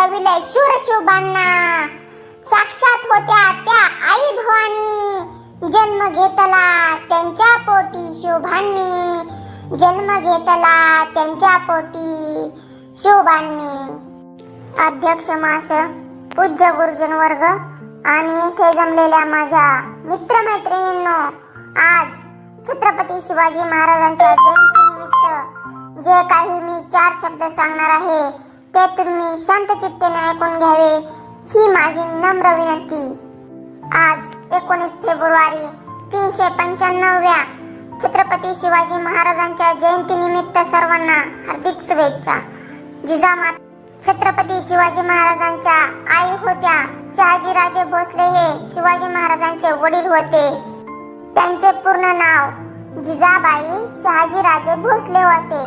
घडविले शूर साक्षात होत्या त्या आई भवानी. जन्म घेतला त्यांच्या पोटी शोभांनी. जन्म घेतला त्यांच्या पोटी शोभांनी. अध्यक्ष माश पूज्य गुरुजन वर्ग आणि येथे जमलेल्या माझ्या मित्रमैत्रिणींनो आज छत्रपती शिवाजी महाराजांच्या जयंतीनिमित्त जे काही मी चार शब्द सांगणार आहे ते तुम्ही शांत चित्तेने ऐकून घ्यावे ही माझी नम्र विनंती. आज एकोणीस फेब्रुवारी तीनशे पंच्याण्णव्या छत्रपती शिवाजी महाराजांच्या जयंतीनिमित्त सर्वांना हार्दिक शुभेच्छा. जिजामात छत्रपती शिवाजी महाराजांच्या आई होत्या शहाजीराजे भोसले हे शिवाजी महाराजांचे वडील होते. त्यांचे पूर्ण नाव जिजाबाई शहाजीराजे भोसले होते.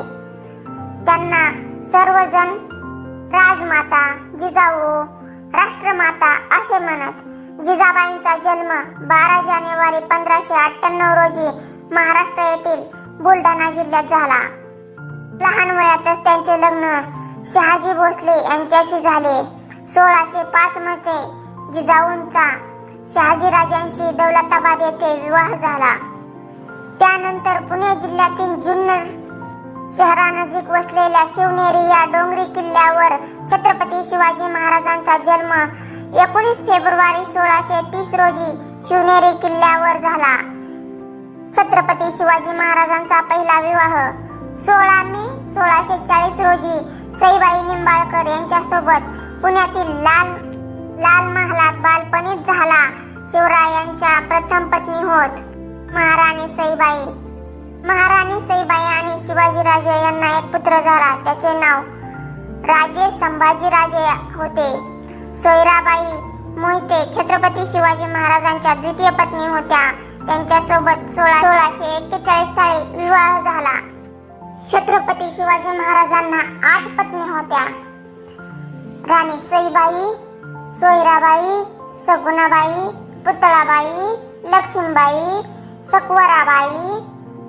त्यांना सर्वजण राजमाता जिजाऊ राष्ट्रमाता असे म्हणत जिजाबाईंचा जन्म बारा जानेवारी पंधराशे अठ्ठ्याण्णव रोजी महाराष्ट्र येथील बुलढाणा जिल्ह्यात झाला. लहान वयातच त्यांचे लग्न शहाजी भोसले यांच्याशी झाले. सोळाशे पाच मध्ये जिजाऊंचा शहाजीराजांशी दौलताबाद येथे विवाह झाला. त्यानंतर पुणे जिल्ह्यातील जुन्नर शहरानजीक वसलेल्या शिवनेरी या डोंगरी किल्ल्यावर छत्रपती शिवाजी महाराजांचा जन्म एकोणीस फेब्रुवारी सोळाशे तीस रोजी शिवनेरी किल्ल्यावर झाला. छत्रपती शिवाजी महाराजांचा पहिला विवाह सोळा मे सोळाशे चाळीस रोजी सईबाई निंबाळकर यांच्यासोबत पुण्यातील लाल लाल महालात बालपणीत झाला. शिवरायांच्या प्रथम पत्नी होत महाराणी सईबाई. आणि शिवाजीराजे यांना एक पुत्र झाला त्याचे नाव राजे संभाजीराजे होते. सोयराबाई मोहिते छत्रपती शिवाजी महाराजांच्या द्वितीय पत्नी होत्या. त्यांच्यासोबत सोळा सोळाशे एक्केचाळीस साली विवाह झाला. छत्रपती शिवाजी महाराजांना आठ पत्नी होत्या. राणी सईबाई सोयराबाई सगुणाबाई पुतळाबाई लक्ष्मीबाई सकवराबाई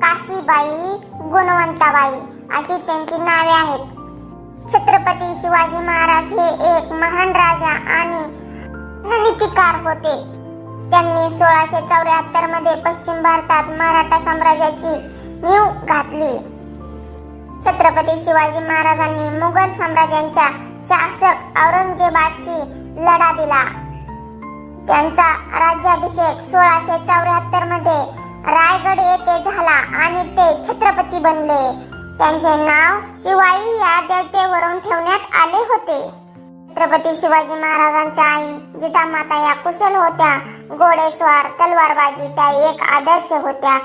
काशीबाई गुणवंताबाई अशी त्यांची नावे आहेत. छत्रपती शिवाजी महाराज हे एक महान राजा आणि नीतिकार होते. त्यांनी सोळाशे चौऱ्याहत्तरमध्ये पश्चिम भारतात मराठा साम्राज्याची नीव घातली. छत्रपती शिवाजी महाराजांनी मुघल साम्राज्यांच्या शासक औरंगजेबाशी लढा दिला. त्यांचा राज्याभिषेक सोळाशे चौऱ्याहत्तरमध्ये रायगड येथे झाला आणि ते छत्रपती बनले. त्यांचे नाव शिवाई या देवतेवरून ठेवण्यात आले होते. छत्रपती शिवाजी महाराजांच्या आई जिजामाता या कुशल होत्या. घोडेस्वार तलवारबाजी त्या एक आदर्श होत्या.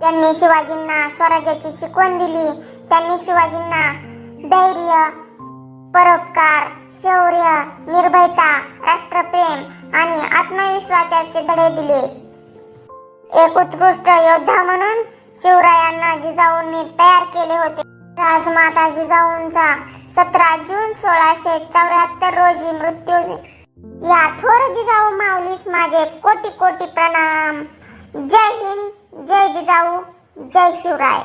त्यांनी शिवाजींना स्वराज्याची शिकवण दिली. त्यांनी शिवाजींना धैर्य परोपकार शौर्य निर्भयता राष्ट्रप्रेम आणि आत्मविश्वासाचे धडे दिले. एक उत्कृष्ट योद्धा म्हणून शिवरायांना जिजाऊंनी तयार केले होते. राजमाता जिजाऊंचा सतरा जून सोळाशे चौऱ्याहत्तर रोजी मृत्यू या थोर जिजाऊ माऊलीस माझे कोटी कोटी प्रणाम. जय हिंद जय जिजाऊ जय शिवराय.